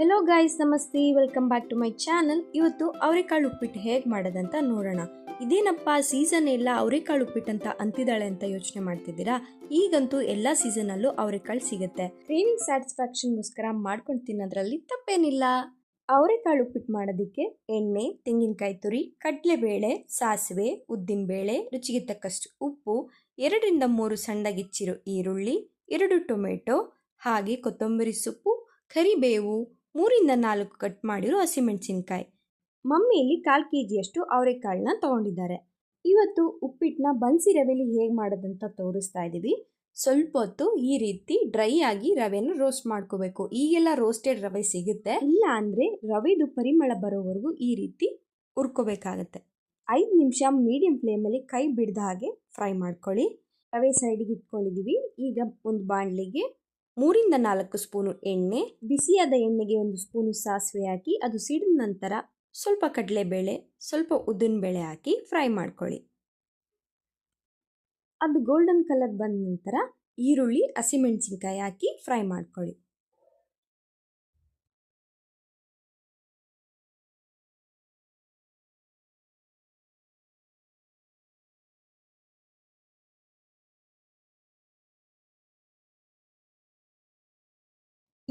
Hello guys ನಮಸ್ತೆ. Welcome back to my channel ಇವತ್ತು ಅವರೆಕಾಳು ಉಪ್ಪಿಟ್ಟು ಹೇಗೆ ಮಾಡೋದಂತ ನೋಡೋಣ. ಇದೇನಪ್ಪ ಸೀಸನ್ ಎಲ್ಲ ಅವರೆಕಾಳು ಉಪ್ಪಿಟ್ಟು ಅಂತ ಅಂತಿದ್ದಾಳೆ ಅಂತ ಯೋಚನೆ ಮಾಡ್ತಿದ್ದೀರಾ? ಈಗಂತೂ ಎಲ್ಲ ಸೀಸನಲ್ಲೂ ಅವರೆಕಾಳು ಸಿಗುತ್ತೆ. ಕ್ರೇವಿಂಗ್ ಸ್ಯಾಟಿಸ್ಫ್ಯಾಕ್ಷನ್ಗೋಸ್ಕರ ಮಾಡ್ಕೊಂಡು ತಿನ್ನೋದ್ರಲ್ಲಿ ತಪ್ಪೇನಿಲ್ಲ. ಅವರೆಕಾಳು ಉಪ್ಪಿಟ್ಟು ಮಾಡೋದಕ್ಕೆ ಎಣ್ಣೆ, ತೆಂಗಿನಕಾಯಿ ತುರಿ, ಕಡಲೆಬೇಳೆ, ಸಾಸಿವೆ, ಉದ್ದಿನಬೇಳೆ, ರುಚಿಗೆ ತಕ್ಕಷ್ಟು ಉಪ್ಪು, ಎರಡರಿಂದ ಮೂರು ಸಣ್ಣಗಿಚ್ಚಿರೋ ಈರುಳ್ಳಿ, ಎರಡು ಟೊಮೆಟೊ, ಹಾಗೆ ಕೊತ್ತಂಬರಿ ಸೊಪ್ಪು, ಕರಿಬೇವು ಮೂರಿಂದ ನಾಲ್ಕು ಕಟ್ ಮಾಡಿರೋ ಹಸಿಮೆಣಸಿನ್ಕಾಯಿ. ಮಮ್ಮಿ ಇಲ್ಲಿ ಕಾಲು ಕೆ ಜಿಯಷ್ಟು ಅವರೆಕಾಳನ್ನ ತೊಗೊಂಡಿದ್ದಾರೆ. ಇವತ್ತು ಉಪ್ಪಿಟ್ಟನ್ನ ಬನ್ಸಿ ರವೆಲಿ ಹೇಗೆ ಮಾಡೋದಂತ ತೋರಿಸ್ತಾ ಇದ್ದೀವಿ ಸ್ವಲ್ಪ ಹೊತ್ತು ಈ ರೀತಿ ಡ್ರೈ ಆಗಿ ರವೆನ ರೋಸ್ಟ್ ಮಾಡ್ಕೋಬೇಕು. ಈಗೆಲ್ಲ ರೋಸ್ಟೆಡ್ ರವೆ ಸಿಗುತ್ತೆ. ಇಲ್ಲ ಅಂದರೆ ರವೆದು ಪರಿಮಳ ಬರೋವರೆಗೂ ಈ ರೀತಿ ಹುರ್ಕೋಬೇಕಾಗತ್ತೆ. ಐದು ನಿಮಿಷ ಮೀಡಿಯಂ ಫ್ಲೇಮಲ್ಲಿ ಕೈ ಬಿಡ್ದ ಹಾಗೆ ಫ್ರೈ ಮಾಡ್ಕೊಳ್ಳಿ. ರವೆ ಸೈಡಿಗೆ ಇಟ್ಕೊಂಡಿದ್ದೀವಿ ಈಗ ಒಂದು ಬಾಣಲಿಗೆ ಮೂರಿಂದ ನಾಲ್ಕು ಸ್ಪೂನು ಎಣ್ಣೆ, ಬಿಸಿಯಾದ ಎಣ್ಣೆಗೆ ಒಂದು ಸ್ಪೂನು ಸಾಸಿವೆ ಹಾಕಿ, ಅದು ಸಿಡಿದ ನಂತರ ಸ್ವಲ್ಪ ಕಡಲೆಬೇಳೆ, ಸ್ವಲ್ಪ ಉದ್ದಿನಬೇಳೆ ಹಾಕಿ ಫ್ರೈ ಮಾಡ್ಕೊಳ್ಳಿ. ಅದು ಗೋಲ್ಡನ್ ಕಲರ್ ಬಂದ ನಂತರ ಈರುಳ್ಳಿ, ಹಸಿಮೆಣಸಿನ್ಕಾಯಿ ಹಾಕಿ ಫ್ರೈ ಮಾಡ್ಕೊಳ್ಳಿ.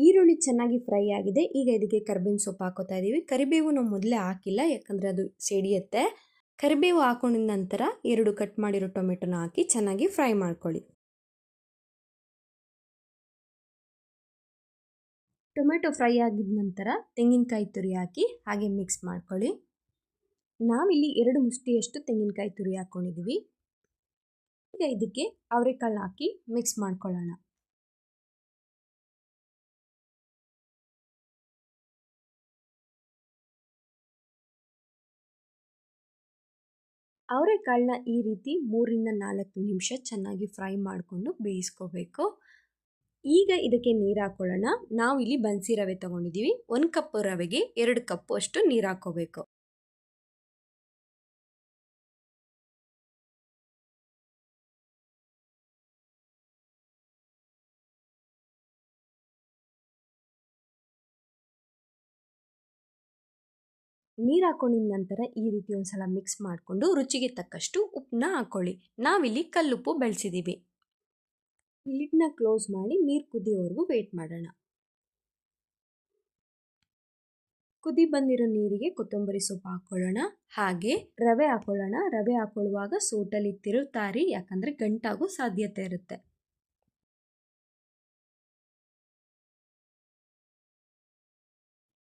ಈರುಳ್ಳಿ ಚೆನ್ನಾಗಿ ಫ್ರೈ ಆಗಿದೆ. ಈಗ ಇದಕ್ಕೆ ಕರಿಬೇವಿನ ಸೊಪ್ಪು ಹಾಕೋತಾ ಇದ್ದೀವಿ ಕರಿಬೇವು ನಾವು ಮೊದಲೇ ಹಾಕಿಲ್ಲ, ಯಾಕಂದರೆ ಅದು ಸಿಡಿಯುತ್ತೆ. ಕರಿಬೇವು ಹಾಕೊಂಡಿದ ನಂತರ ಎರಡು ಕಟ್ ಮಾಡಿರೋ ಟೊಮೆಟೊನ ಹಾಕಿ ಚೆನ್ನಾಗಿ ಫ್ರೈ ಮಾಡ್ಕೊಳ್ಳಿ. ಟೊಮೆಟೊ ಫ್ರೈ ಆಗಿದ ನಂತರ ತೆಂಗಿನಕಾಯಿ ತುರಿ ಹಾಕಿ ಹಾಗೆ ಮಿಕ್ಸ್ ಮಾಡ್ಕೊಳ್ಳಿ. ನಾವಿಲ್ಲಿ ಎರಡು ಮುಷ್ಟಿಯಷ್ಟು ತೆಂಗಿನಕಾಯಿ ತುರಿ ಹಾಕ್ಕೊಂಡಿದ್ದೀವಿ ಈಗ ಇದಕ್ಕೆ ಅವರೆಕಾಳು ಹಾಕಿ ಮಿಕ್ಸ್ ಮಾಡ್ಕೊಳ್ಳೋಣ. ಅವರೆಕಾಳನ್ನ ಈ ರೀತಿ ಮೂರಿಂದ ನಾಲ್ಕು ನಿಮಿಷ ಚೆನ್ನಾಗಿ ಫ್ರೈ ಮಾಡಿಕೊಂಡು ಬೇಯಿಸ್ಕೋಬೇಕು. ಈಗ ಇದಕ್ಕೆ ನೀರು ಹಾಕೊಳ್ಳೋಣ. ನಾವು ಇಲ್ಲಿ ಬನ್ಸಿ ರವೆ ತೊಗೊಂಡಿದ್ದೀವಿ. ಒಂದು ಕಪ್ ರವೆಗೆ ಎರಡು ಕಪ್ಪು ಅಷ್ಟು ನೀರು ಹಾಕೋಬೇಕು ನೀರು ಹಾಕೊಂಡಿದ ನಂತರ ಈ ರೀತಿ ಒಂದ್ಸಲ ಮಿಕ್ಸ್ ಮಾಡಿಕೊಂಡು ರುಚಿಗೆ ತಕ್ಕಷ್ಟು ಉಪ್ಪನ್ನ ಹಾಕ್ಕೊಳ್ಳಿ ನಾವಿಲ್ಲಿ ಕಲ್ಲುಪ್ಪು ಬೆಳೆಸಿದ್ದೀವಿ ಲಿಡ್ನ ಕ್ಲೋಸ್ ಮಾಡಿ ನೀರು ಕುದಿಯೋವರೆಗೂ ವೇಟ್ ಮಾಡೋಣ. ಕುದಿ ಬಂದಿರೋ ನೀರಿಗೆ ಕೊತ್ತಂಬರಿ ಸೊಪ್ಪು ಹಾಕೊಳ್ಳೋಣ. ಹಾಗೆ ರವೆ ಹಾಕೊಳ್ಳೋಣ. ರವೆ ಹಾಕೊಳ್ಳುವಾಗ ಸೋಟಲ್ಲಿ ತಿರುತ್ತಾರಿ ಯಾಕಂದರೆ ಗಂಟಾಗೋ ಸಾಧ್ಯತೆ ಇರುತ್ತೆ.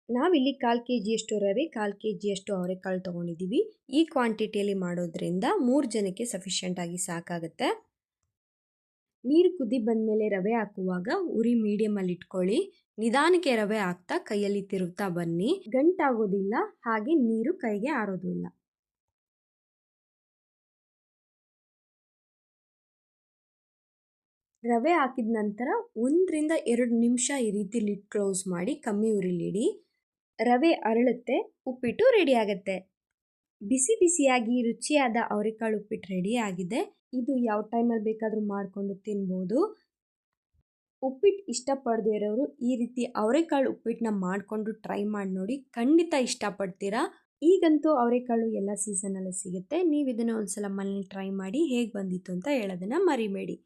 ನಾವಿಲ್ಲಿ ಕಾಲು ಕೆ ಜಿಯಷ್ಟು ರವೆ, ಕಾಲು ಕೆ ಜಿಯಷ್ಟು ಅವರೆಕಾಳು ತೊಗೊಂಡಿದ್ದೀವಿ. ಈ ಕ್ವಾಂಟಿಟಿಯಲ್ಲಿ ಮಾಡೋದ್ರಿಂದ ಮೂರು ಜನಕ್ಕೆ ಸಫಿಷಿಯೆಂಟಾಗಿ ಸಾಕಾಗುತ್ತೆ. ನೀರು ಕುದಿ ಬಂದಮೇಲೆ ರವೆ ಹಾಕುವಾಗ ಉರಿ ಮೀಡಿಯಮಲ್ಲಿ ಇಟ್ಕೊಳ್ಳಿ. ನಿಧಾನಕ್ಕೆ ರವೆ ಹಾಕ್ತಾ ಕೈಯಲ್ಲಿ ತಿರುಗ್ತಾ ಬನ್ನಿ. ಗಂಟಾಗೋದಿಲ್ಲ, ಹಾಗೆ ನೀರು ಕೈಗೆ ಆರೋದಿಲ್ಲ ರವೆ ಹಾಕಿದ ನಂತರ ಒಂದರಿಂದ ಎರಡು ನಿಮಿಷ ಈ ರೀತಿ ಲಿಡ್ ಕ್ಲೋಸ್ ಮಾಡಿ, ಕಮ್ಮಿ ಉರಿಲಿಡಿ. ರವೆ ಅರಳುತ್ತೆ, ಉಪ್ಪಿಟ್ಟು ರೆಡಿ ಆಗುತ್ತೆ. ಬಿಸಿ ಬಿಸಿಯಾಗಿ ರುಚಿಯಾದ ಅವರೆಕಾಳು ಉಪ್ಪಿಟ್ಟು ರೆಡಿ ಆಗಿದೆ. ಇದು ಯಾವ ಟೈಮಲ್ಲಿ ಬೇಕಾದರೂ ಮಾಡಿಕೊಂಡು ತಿನ್ಬೋದು. ಉಪ್ಪಿಟ್ಟು ಇಷ್ಟಪಡದೇ ಇರೋರು ಈ ರೀತಿ ಅವರೆಕಾಳು ಉಪ್ಪಿಟ್ಟನ್ನ ಮಾಡಿಕೊಂಡು ಟ್ರೈ ಮಾಡಿ ನೋಡಿ ಖಂಡಿತ ಇಷ್ಟಪಡ್ತೀರಾ. ಈಗಂತೂ ಅವರೆಕಾಳು ಎಲ್ಲ ಸೀಸನಲ್ಲೂ ಸಿಗುತ್ತೆ. ನೀವು ಇದನ್ನು ಒಂದ್ಸಲ ಮನೇಲಿ ಟ್ರೈ ಮಾಡಿ ಹೇಗೆ ಬಂದಿತ್ತು ಅಂತ ಹೇಳೋದನ್ನು ಮರಿಬೇಡಿ.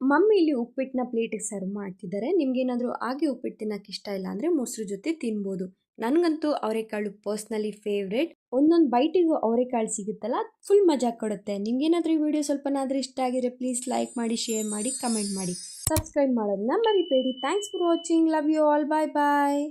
ಮಮ್ಮಿ ಇಲ್ಲಿ ಉಪ್ಪಿಟ್ಟನ್ನ ಪ್ಲೇಟಿಗೆ ಸರ್ವ್ ಮಾಡ್ತಿದ್ದಾರೆ. ನಿಮ್ಗೇನಾದರೂ ಹಾಗೆ ಉಪ್ಪಿಟ್ಟು ತಿನ್ನೋಕೆ ಇಷ್ಟ ಇಲ್ಲ ಅಂದರೆ ಮೊಸರು ಜೊತೆ ತಿನ್ಬೋದು. ನನಗಂತೂ ಅವರೆಕಾಳು ಪರ್ಸ್ನಲಿ ಫೇವ್ರೇಟ್ ಒಂದೊಂದು ಬೈಟಿಗೂ ಅವರೆಕಾಳು ಸಿಗುತ್ತಲ್ಲ ಫುಲ್ ಮಜಾ ಕೊಡುತ್ತೆ. ನಿಮ್ಗೇನಾದರೂ ಈ ವಿಡಿಯೋ ಸ್ವಲ್ಪನಾದರೂ ಇಷ್ಟ ಆಗಿದ್ರೆ ಪ್ಲೀಸ್ ಲೈಕ್ ಮಾಡಿ ಶೇರ್ ಮಾಡಿ ಕಮೆಂಟ್ ಮಾಡಿ. ಸಬ್ಸ್ಕ್ರೈಬ್ ಮಾಡೋದನ್ನ ಮರಿಬೇಡಿ. Thanks for watching love you all bye bye